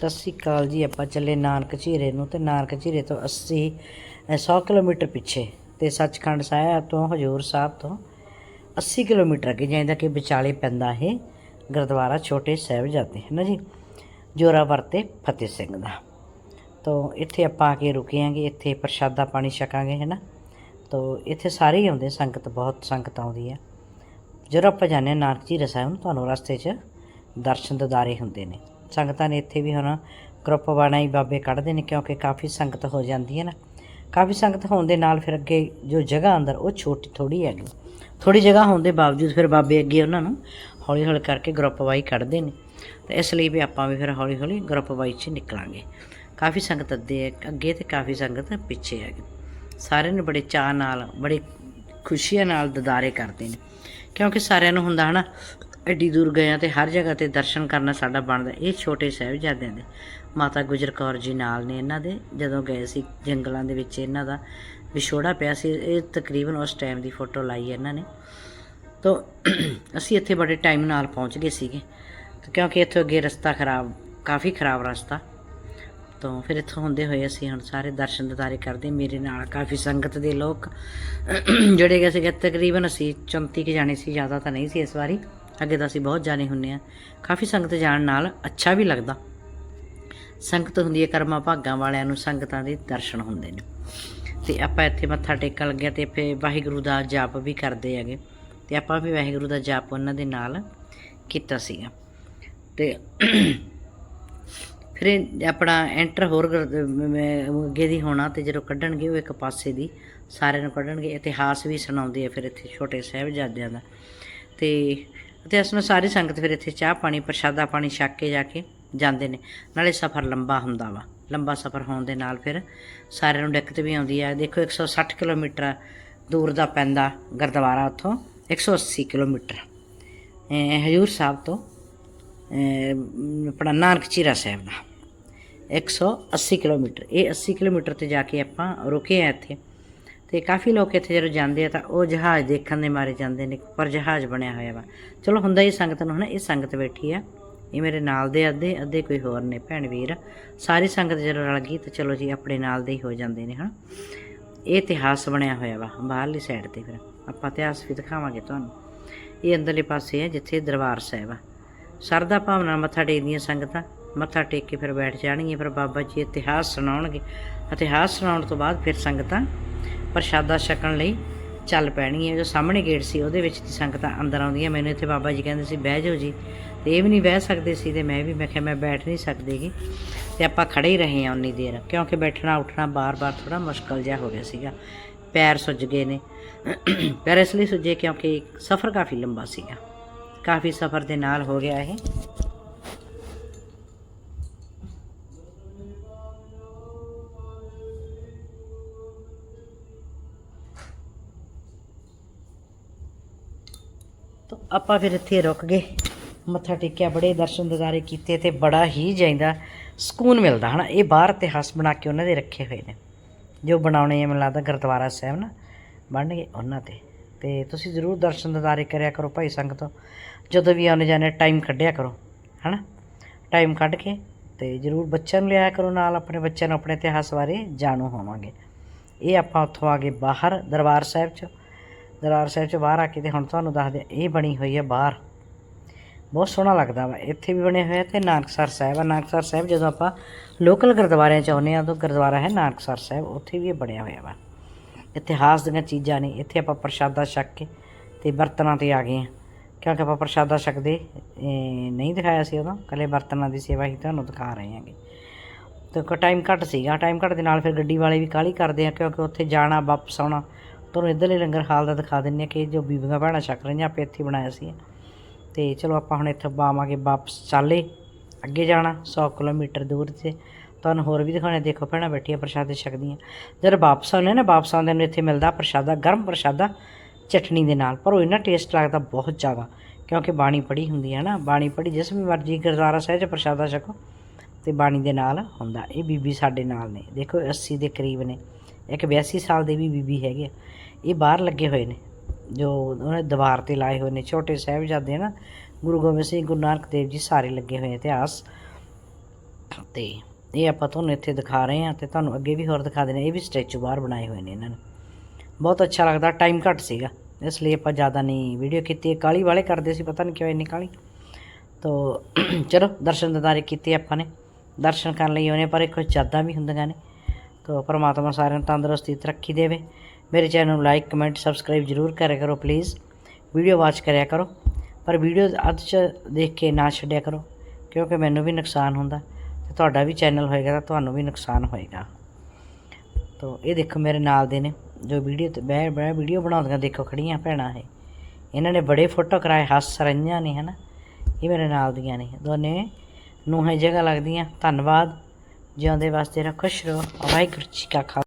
ਸਤਿ ਸ੍ਰੀ ਅਕਾਲ ਜੀ ਆਪਾਂ ਚੱਲੇ ਨਾਨਕ ਝੀਰੇ ਨੂੰ ਤੇ ਨਾਨਕ ਝੀਰੇ ਤੋਂ 80 ਅ, 100 ਕਿਲੋਮੀਟਰ ਪਿੱਛੇ ਤੇ ਸੱਚਖੰਡ ਸਾਹਿਬ ਤੋਂ ਹਜੂਰ ਸਾਹਿਬ ਤੋਂ 80 ਕਿਲੋਮੀਟਰ ਅੱਗੇ ਜਾਂਦਾ ਕਿ ਵਿਚਾਲੇ ਪੈਂਦਾ ਇਹ ਗੁਰਦੁਆਰਾ ਛੋਟੇ ਸਾਹਿਬਜ਼ਾਦੇ ਹੈ ਨਾ ਜੀ? ਜੋਰਾਵਰ ਤੇ ਫਤਿਹ ਸਿੰਘ ਦਾ। ਤੋਂ ਇੱਥੇ ਆਪਾਂ ਆ ਕੇ ਰੁਕੇ ਆਂਗੇ ਇੱਥੇ ਪ੍ਰਸ਼ਾਦਾ ਪਾਣੀ ਛਕਾਂਗੇ ਹੈ ਨਾ ਤੋਂ ਇੱਥੇ ਸਾਰੇ ਹੀ ਆਉਂਦੇ ਸੰਗਤ ਬਹੁਤ ਸੰਗਤ ਆਉਂਦੀ ਹੈ ਜਦੋਂ ਆਪਾਂ ਜਾਂਦੇ ਹਾਂ ਨਾਨਕ ਝੀਰਾ ਸਾਹਿਬ ਨੂੰ ਤੁਹਾਨੂੰ ਰਸਤੇ 'ਚ ਦਰਸ਼ਨ ਦਿਦਾਰੇ ਹੁੰਦੇ ਨੇ। ਸੰਗਤਾਂ ਨੇ ਇੱਥੇ ਵੀ ਹੁਣ ਗਰੁੱਪ ਬਣਾਈ ਬਾਬੇ ਕੱਢਦੇ ਨੇ ਕਿਉਂਕਿ ਕਾਫੀ ਸੰਗਤ ਹੋ ਜਾਂਦੀ ਹੈ ਨਾ। ਕਾਫੀ ਸੰਗਤ ਹੋਣ ਦੇ ਨਾਲ ਫਿਰ ਅੱਗੇ ਜੋ ਜਗ੍ਹਾ ਅੰਦਰ ਉਹ ਛੋਟੀ ਥੋੜੀ ਹੈਗੀ। ਥੋੜੀ ਜਗ੍ਹਾ ਹੋਣ ਦੇ ਬਾਵਜੂਦ ਫਿਰ ਬਾਬੇ ਅੱਗੇ ਉਹਨਾਂ ਨੂੰ ਹੌਲੀ ਹੌਲੀ ਕਰਕੇ ਗਰੁੱਪ ਵਾਈ ਕੱਢਦੇ ਨੇ। ਤੇ ਇਸ ਲਈ ਵੀ ਆਪਾਂ ਵੀ ਫਿਰ ਹੌਲੀ ਹੌਲੀ ਗਰੁੱਪ ਵਾਈ 'ਚ ਨਿਕਲਾਂਗੇ। ਕਾਫੀ ਸੰਗਤ ਅੱਗੇ ਅੱਗੇ ਤੇ ਕਾਫੀ ਸੰਗਤ ਪਿੱਛੇ ਹੈਗੀ। ਸਾਰਿਆਂ ਨੂੰ ਬੜੇ ਚਾਅ ਨਾਲ, ਬੜੇ ਖੁਸ਼ੀਆਂ ਨਾਲ ਦਦਾਰੇ ਕਰਦੇ ਨੇ। ਕਿਉਂਕਿ ਸਾਰਿਆਂ ਨੂੰ ਹੁੰਦਾ ਹਨਾ ਐਡੀ ਦੂਰ ਗਏ ਆ ਤੇ ਹਰ ਜਗ੍ਹਾ ਤੇ ਦਰਸ਼ਨ ਕਰਨਾ ਸਾਡਾ ਬਣਦਾ। ਇਹ ਛੋਟੇ ਸਾਹਿਬਜ਼ਾਦਿਆਂ ਦੇ। ਮਾਤਾ ਗੁਜਰ ਕੌਰ ਜੀ ਨਾਲ ਨੇ ਇਹਨਾਂ ਦੇ। ਜਦੋਂ ਗਏ ਸੀ ਜੰਗਲਾਂ ਦੇ ਵਿੱਚ ਇਹਨਾਂ ਦਾ ਵਿਛੋੜਾ ਪਿਆ ਸੀ, ਇਹ ਤਕਰੀਬਨ ਉਸ ਟਾਈਮ ਦੀ ਫੋਟੋ ਲਾਈ ਇਹਨਾਂ ਨੇ। ਤਾਂ ਅਸੀਂ ਇੱਥੇ ਬੜੇ ਟਾਈਮ ਨਾਲ ਪਹੁੰਚ ਗਏ ਸੀਗੇ। ਕਿਉਂਕਿ ਇੱਥੋਂ ਅੱਗੇ ਰਸਤਾ ਖਰਾਬ, ਕਾਫੀ ਖਰਾਬ ਰਸਤਾ। ਤੋਂ ਫਿਰ ਇੱਥੋਂ ਹੁੰਦੇ ਹੋਏ ਅਸੀਂ ਹੁਣ ਸਾਰੇ ਦਰਸ਼ਨ ਦਿਦਾਰੇ ਕਰਦੇ। ਮੇਰੇ ਨਾਲ ਕਾਫੀ ਸੰਗਤ ਦੇ ਲੋਕ। ਜਿਹੜੇ ਗਏ ਸੀਗੇ, ਤਕਰੀਬਨ ਅਸੀਂ 34 ਕੁ ਜਾਣੇ ਸੀ, ਜ਼ਿਆਦਾ ਤਾਂ ਨਹੀਂ ਸੀ ਇਸ ਵਾਰੀ। ਅੱਗੇ ਤਾਂ ਅਸੀਂ ਬਹੁਤ ਜਾਣੇ ਹੁੰਨੇ ਆ। ਕਾਫੀ ਸੰਗਤ ਜਾਣ ਨਾਲ ਅੱਛਾ ਵੀ ਲੱਗਦਾ। ਸੰਗਤ ਹੁੰਦੀ ਹੈ ਕਰਮਾਂ ਭਾਗਾਂ ਵਾਲਿਆਂ ਨੂੰ ਸੰਗਤਾਂ ਦੇ ਦਰਸ਼ਨ ਹੁੰਦੇ ਨੇ। ਤੇ ਆਪਾਂ ਇੱਥੇ ਮੱਥਾ ਟੇਕਣ ਲੱਗਿਆ ਤੇ ਫੇ ਵਾਹਿਗੁਰੂ ਦਾ ਜਾਪ ਵੀ ਕਰਦੇ ਹੈਗੇ। ਤੇ ਆਪਾਂ ਵੀ ਵਾਹਿਗੁਰੂ ਦਾ ਜਾਪ ਉਹਨਾਂ ਦੇ ਨਾਲ ਕੀਤਾ ਸੀਗਾ। ਤੇ ਫਿਰ ਆਪਣਾ ਐਂਟਰ ਹੋਰ ਅੱਗੇ ਦੀ ਹੋਣਾ ਤੇ ਜਦੋਂ ਕੱਢਣਗੇ ਉਹ ਇੱਕ ਪਾਸੇ ਦੀ ਸਾਰਿਆਂ ਨੂੰ ਕੱਢਣਗੇ। ਇਤਿਹਾਸ ਵੀ ਸੁਣਾਉਂਦੇ ਆ ਫਿਰ ਇੱਥੇ ਛੋਟੇ ਸਾਹਿਬਜ਼ਾਦਿਆਂ ਦਾ। ਤੇ ਅਤੇ ਇਸ ਨੂੰ ਸਾਰੀ ਸੰਗਤ ਫਿਰ ਇੱਥੇ ਚਾਹ ਪਾਣੀ, ਪ੍ਰਸ਼ਾਦਾ ਪਾਣੀ ਛਕ ਕੇ ਜਾ ਕੇ ਜਾਂਦੇ ਨੇ। ਨਾਲੇ ਸਫ਼ਰ ਲੰਬਾ ਹੁੰਦਾ ਵਾ। ਲੰਬਾ ਸਫ਼ਰ ਹੋਣ ਦੇ ਨਾਲ ਫਿਰ ਸਾਰਿਆਂ ਨੂੰ ਦਿੱਕਤ ਵੀ ਆਉਂਦੀ ਹੈ ਦੇਖੋ 160 ਕਿਲੋਮੀਟਰ ਦੂਰ ਦਾ ਪੈਂਦਾ ਗੁਰਦੁਆਰਾ ਉੱਥੋਂ 180 ਕਿਲੋਮੀਟਰ। ਹਜੂਰ ਸਾਹਿਬ ਤੋਂ ਆਪਣਾ ਨਾਨਕ ਚੀਰਾ ਸਾਹਿਬ ਦਾ 180 ਕਿਲੋਮੀਟਰ। ਇਹ 80 ਕਿਲੋਮੀਟਰ ਤੇ ਜਾ ਕੇ ਆਪਾਂ ਰੁਕੇ ਆ ਇੱਥੇ। ਤੇ ਕਾਫੀ ਲੋਕ ਇੱਥੇ ਜਦੋਂ ਜਾਂਦੇ ਆ ਤਾਂ ਉਹ ਜਹਾਜ਼ ਦੇਖਣ ਦੇ ਮਾਰੇ ਜਾਂਦੇ ਨੇ, ਪਰ ਜਹਾਜ਼ ਬਣਿਆ ਹੋਇਆ ਵਾ। ਚਲੋ ਹੁੰਦਾ ਹੀ ਸੰਗਤ ਨੂੰ ਹਨਾ, ਇਹ ਸੰਗਤ ਬੈਠੀ ਆ। ਇਹ ਮੇਰੇ ਨਾਲ ਦੇ ਅੱਧੇ ਅੱਧੇ ਕੋਈ ਹੋਰ ਨੇ, ਭੈਣ ਵੀਰ। ਸਾਰੀ ਸੰਗਤ ਜਦੋਂ ਰਲ ਗਈ ਤਾਂ ਚਲੋ ਜੀ, ਆਪਣੇ ਨਾਲ ਦੇ ਹੀ ਹੋ ਜਾਂਦੇ ਨੇ ਹਨਾ। ਇਹ ਇਤਿਹਾਸ ਬਣਿਆ ਹੋਇਆ ਵਾ, ਬਾਹਰਲੀ ਸਾਈਡ ਤੇ ਫਿਰ। ਆਪਾਂ ਇਤਿਹਾਸ ਵੀ ਦਿਖਾਵਾਂਗੇ ਤੁਹਾਨੂੰ। ਇਹ ਅੰਦਰਲੇ ਪਾਸੇ ਹੈ ਜਿੱਥੇ ਦਰਬਾਰ ਸਾਹਿਬ ਆ। ਸਰਦਾ ਭਾਵਨਾ ਮੱਥਾ ਟੇਕਦੀਆਂ ਸੰਗਤਾਂ, ਮੱਥਾ ਟੇਕ ਕੇ ਫਿਰ ਬੈਠ ਜਾਣਗੀਆਂ, ਫਿਰ ਬਾਬਾ ਜੀ ਇਤਿਹਾਸ ਸੁਣਾਉਣਗੇ। ਇਤਿਹਾਸ ਸੁਣਾਉਣ ਤੋਂ ਬਾਅਦ ਫਿਰ ਸੰਗਤਾਂ ਪ੍ਰਸ਼ਾਦਾ ਛਕਣ ਲਈ ਚੱਲ ਪੈਣੀ ਹੈ। ਜੋ ਸਾਹਮਣੇ ਗੇਟ ਸੀ, ਉਹਦੇ ਵਿੱਚ ਦੀ ਸੰਗਤਾਂ ਅੰਦਰ ਆਉਂਦੀਆਂ। ਮੈਨੂੰ ਇੱਥੇ ਬਾਬਾ ਜੀ ਕਹਿੰਦੇ ਸੀ, ਬਹਿ ਜਾਓ ਜੀ। ਤੇ ਇਹ ਵੀ ਨਹੀਂ ਬਹਿ ਸਕਦੇ ਸੀ ਤੇ ਮੈਂ ਵੀ, ਮੈਂ ਕਿਹਾ, ਮੈਂ ਬੈਠ ਨਹੀਂ ਸਕਦੀਗੀ ਤੇ ਆਪਾਂ ਖੜੇ ਹੀ ਰਹੇ ਹਾਂ ਉਨੀ ਦੇਰ, ਕਿਉਂਕਿ ਬੈਠਣਾ, ਉੱਠਣਾ ਬਾਰ-ਬਾਰ ਥੋੜਾ ਮੁਸ਼ਕਲ ਜਿਹਾ ਹੋ ਗਿਆ ਸੀਗਾ। ਪੈਰ ਸੁੱਜ ਗਏ ਨੇ। ਪੈਰ ਇਸ ਲਈ ਸੁੱਜੇ ਕਿਉਂਕਿ ਸਫ਼ਰ ਕਾਫੀ ਲੰਬਾ ਸੀਗਾ। ਕਾਫੀ ਸਫ਼ਰ ਦੇ ਨਾਲ ਹੋ ਗਿਆ ਇਹ। ਆਪਾਂ ਫਿਰ ਇੱਥੇ ਰੁਕ ਗਏ। ਮੱਥਾ ਟੇਕਿਆ, ਬੜੇ ਦਰਸ਼ਨ ਦਿਦਾਰੇ ਕੀਤੇ ਤੇ ਬੜਾ ਹੀ ਜਾਂਦਾ ਸਕੂਨ ਮਿਲਦਾ, ਹਨਾ? ਇਹ ਬਾਹਰ ਇਤਿਹਾਸ ਬਣਾ ਕੇ ਉਹਨਾਂ ਦੇ ਰੱਖੇ ਹੋਏ ਨੇ। ਜੋ ਬਣਾਉਣੇ ਮੈਨੂੰ ਲੱਗਦਾ ਗੁਰਦੁਆਰਾ ਸਾਹਿਬ ਨਾ, ਬਣਨਗੇ ਉਹਨਾਂ ਤੇ। ਤੇ ਤੁਸੀਂ ਜ਼ਰੂਰ ਦਰਸ਼ਨ ਦਿਦਾਰੇ ਕਰਿਆ ਕਰੋ ਭਾਈ ਸੰਗਤੋ ਜਦੋਂ ਵੀ ਆਉਣੇ ਜਾਣੇ ਟਾਈਮ ਕੱਢਿਆ ਕਰੋ, ਹਨਾ? ਟਾਈਮ ਕੱਢ ਕੇ ਤੇ ਜ਼ਰੂਰ ਬੱਚਿਆਂ ਨੂੰ ਲਿਆਇਆ ਕਰੋ ਨਾਲ, ਆਪਣੇ ਬੱਚਿਆਂ ਨੂੰ, ਆਪਣੇ ਇਤਿਹਾਸ ਬਾਰੇ ਜਾਣੂ ਹੋਵਾਂਗੇ। ਇਹ ਆਪਾਂ ਉੱਥੋਂ ਆ ਗਏ ਬਾਹਰ ਦਰਬਾਰ ਸਾਹਿਬ 'ਚ। ਦਰਬਾਰ ਸਾਹਿਬ 'ਚ ਬਾਹਰ ਆ ਕੇ ਤੇ ਹੁਣ ਤੁਹਾਨੂੰ ਦੱਸਦੇ ਇਹ ਬਣੀ ਹੋਈ ਹੈ ਬਾਹਰ। ਬਹੁਤ ਸੋਹਣਾ ਲੱਗਦਾ ਵਾ, ਇੱਥੇ ਵੀ ਬਣੇ ਹੋਏ ਆ ਤੇ ਨਾਨਕਸਰ ਸਾਹਿਬ ਆ। ਨਾਨਕਸਰ ਸਾਹਿਬ ਜਦੋਂ ਆਪਾਂ ਲੋਕਲ ਗੁਰਦੁਆਰਿਆਂ 'ਚ ਆਉਂਦੇ ਆ ਤਾਂ ਗੁਰਦੁਆਰਾ ਹੈ ਨਾਨਕਸਰ ਸਾਹਿਬ, ਉੱਥੇ ਵੀ ਇਹ ਬਣਿਆ ਹੋਇਆ ਵਾ। ਇਤਿਹਾਸ ਦੀਆਂ ਚੀਜ਼ਾਂ ਨੇ, ਇੱਥੇ ਆਪਾਂ ਪ੍ਰਸ਼ਾਦਾ ਛਕ ਕੇ ਤੇ ਬਰਤਨਾਂ ਤੇ ਆ ਗਏ ਆ ਕਿਉਂਕਿ ਆਪਾਂ ਪ੍ਰਸ਼ਾਦਾ ਛਕਦੇ ਨਹੀਂ ਦਿਖਾਇਆ ਸੀ ਉਦੋਂ, ਕੱਲੇ ਬਰਤਨਾਂ ਦੀ ਸੇਵਾ ਹੀ ਤੁਹਾਨੂੰ ਦਿਖਾ ਰਹੇ ਹਾਂਗੇ। ਤੇ ਕੋ ਟਾਈਮ ਘੱਟ ਸੀਗਾ। ਟਾਈਮ ਘੱਟ ਦੇ ਨਾਲ ਫਿਰ ਗੱਡੀ ਵਾਲੇ ਵੀ ਕਾਹਲੀ ਕਰਦੇ ਆ, ਕਿਉਂਕਿ ਉੱਥੇ ਜਾਣਾ, ਵਾਪਸ ਆਉਣਾ ਤੁਹਾਨੂੰ ਇੱਧਰਲੇ ਲੰਗਰ ਹਾਲ ਦਾ ਦਿਖਾ ਦਿੰਨੇ ਆ ਕਿ ਜੋ ਬੀਬੀਆਂ ਭੈਣਾਂ ਛਕ ਰਹੀਆਂ, ਆਪੇ ਇੱਥੇ ਬਣਾਇਆ ਸੀ। ਤੇ ਚਲੋ ਆਪਾਂ ਹੁਣ ਇੱਥੋਂ ਬਾਵਾਂਗੇ ਵਾਪਸ ਚਾਲੇ। ਅੱਗੇ ਜਾਣਾ 100 ਕਿਲੋਮੀਟਰ ਦੂਰ ਤੇ। ਤੁਹਾਨੂੰ ਹੋਰ ਵੀ ਦਿਖਾਉਣੇ, ਦੇਖੋ ਭੈਣਾਂ ਬੈਠੀਆਂ ਪ੍ਰਸ਼ਾਦੇ ਛਕਦੀਆਂ। ਜਦ ਵਾਪਸ ਆਉਂਦੇ ਨਾ, ਵਾਪਸ ਆਉਂਦੇ ਨੂੰ ਇੱਥੇ ਮਿਲਦਾ ਪ੍ਰਸ਼ਾਦਾ, ਗਰਮ ਪ੍ਰਸ਼ਾਦਾ ਚਟਨੀ ਦੇ ਨਾਲ। ਪਰ ਉਹ ਇੰਨਾ ਟੇਸਟ ਲੱਗਦਾ ਬਹੁਤ ਜ਼ਿਆਦਾ, ਕਿਉਂਕਿ ਬਾਣੀ ਪੜੀ ਹੁੰਦੀ ਹੈ ਨਾ। ਬਾਣੀ ਪੜੀ ਜਿਸ ਵੀ ਮਰਜ਼ੀ ਗੁਰਦੁਆਰਾ ਸਾਹਿਬ 'ਚ ਪ੍ਰਸ਼ਾਦਾ ਛਕੋ, ਤੇ ਬਾਣੀ ਦੇ ਨਾਲ ਹੁੰਦਾ। ਇਹ ਬੀਬੀ ਸਾਡੇ ਨਾਲ ਨੇ। ਦੇਖੋ 80 ਦੇ ਕਰੀਬ ਨੇ। ਇੱਕ 82 ਸਾਲ ਦੇ ਵੀ ਬੀਬੀ ਹੈਗੇ ਆ। ਇਹ ਬਾਹਰ ਲੱਗੇ ਹੋਏ ਨੇ। ਜੋ ਉਹਨੇ ਦੀਵਾਰ ਤੇ ਲਾਏ ਹੋਏ ਨੇ। ਛੋਟੇ ਸਾਹਿਬਜ਼ਾਦੇ ਨਾ, ਗੁਰੂ ਗੋਬਿੰਦ ਸਿੰਘ, ਗੁਰੂ ਨਾਨਕ ਦੇਵ ਜੀ ਸਾਰੇ ਲੱਗੇ ਹੋਏ ਇਤਿਹਾਸ। ਤੇ ਇਹ ਆਪਾਂ ਤੁਹਾਨੂੰ ਇੱਥੇ ਦਿਖਾ ਰਹੇ ਹਾਂ ਤੇ ਤੁਹਾਨੂੰ ਅੱਗੇ ਵੀ ਹੋਰ ਦਿਖਾ ਦੇਣੇ ਇਹ ਵੀ ਸਟੈਚੂ ਬਾਹਰ ਬਣਾਏ ਹੋਏ ਨੇ ਇਹਨਾਂ ਨੇ। ਬਹੁਤ ਅੱਛਾ ਲੱਗਦਾ। ਟਾਈਮ ਘੱਟ ਸੀਗਾ। ਇਸ ਲਈ ਆਪਾਂ ਜ਼ਿਆਦਾ ਨਹੀਂ ਵੀਡੀਓ ਕੀਤੀ। ਕਾਲੀ ਵਾਲੇ ਕਰਦੇ ਸੀ, ਪਤਾ ਨਹੀਂ ਕਿਉਂ ਇੰਨੀ ਕਾਲੀ। ਤੋ ਚਲੋ, ਦਰਸ਼ਨ ਦਿਦਾਰੇ ਕੀਤੇ ਆਪਾਂ ਨੇ। ਦਰਸ਼ਨ ਕਰਨ ਲਈ ਆਉਣੇ ਪਰ ਕੁਝ ਜ਼ਿਆਦਾ ਵੀ ਹੁੰਦੀਆਂ ਨੇ। ਤੋ ਪਰਮਾਤਮਾ ਸਾਰਿਆਂ ਨੂੰ ਤੰਦਰੁਸਤੀ ਤਰੱਕੀ ਦੇਵੇ। ਮੇਰੇ ਚੈਨਲ ਨੂੰ ਲਾਈਕ ਕਮੈਂਟ ਸਬਸਕ੍ਰਾਈਬ ਜ਼ਰੂਰ ਕਰਿਆ ਕਰੋ ਪਲੀਜ਼ ਵੀਡੀਓ ਵਾਚ ਕਰਿਆ ਕਰੋ। ਪਰ ਵੀਡੀਓ ਅੱਜ 'ਚ ਦੇਖ ਕੇ ਨਾ ਛੱਡਿਆ ਕਰੋ, ਕਿਉਂਕਿ ਮੈਨੂੰ ਵੀ ਨੁਕਸਾਨ ਹੁੰਦਾ। ਤੇ ਤੁਹਾਡਾ ਵੀ ਚੈਨਲ ਹੋਏਗਾ ਤਾਂ ਤੁਹਾਨੂੰ ਵੀ ਨੁਕਸਾਨ ਹੋਏਗਾ। ਤੋ ਇਹ ਦੇਖੋ ਮੇਰੇ ਨਾਲ ਦੇ ਨੇ, ਜੋ ਵੀਡੀਓ ਤੇ ਬਹਿ ਬਹਿ ਵੀਡੀਓ ਬਣਾਉਂਦੀਆਂ ਦੇਖੋ ਖੜੀਆਂ ਭੈਣਾਂ ਇਹ। ਇਹਨਾਂ ਨੇ ਬੜੇ ਫੋਟੋ ਕਰਾਏ, ਹੱਸ ਰਹੀਆਂ ਨੇ, ਹਨਾ। ਇਹ ਮੇਰੇ ਨਾਲ ਦੀਆਂ ਨੇ, ਦੋਨੇ। ਨੂੰ ਨੂੰਹਾਂ ਜਗ੍ਹਾ ਲੱਗਦੀਆਂ, ਧੰਨਵਾਦ। ਜਿਉਂਦੇ ਵਾਸਤੇ ਰਹੋ ਖੁਸ਼ ਰਹੋ। ਵਾਹਿਗੁਰੂ ਜੀ ਕਾ ਖਾਲਸਾ।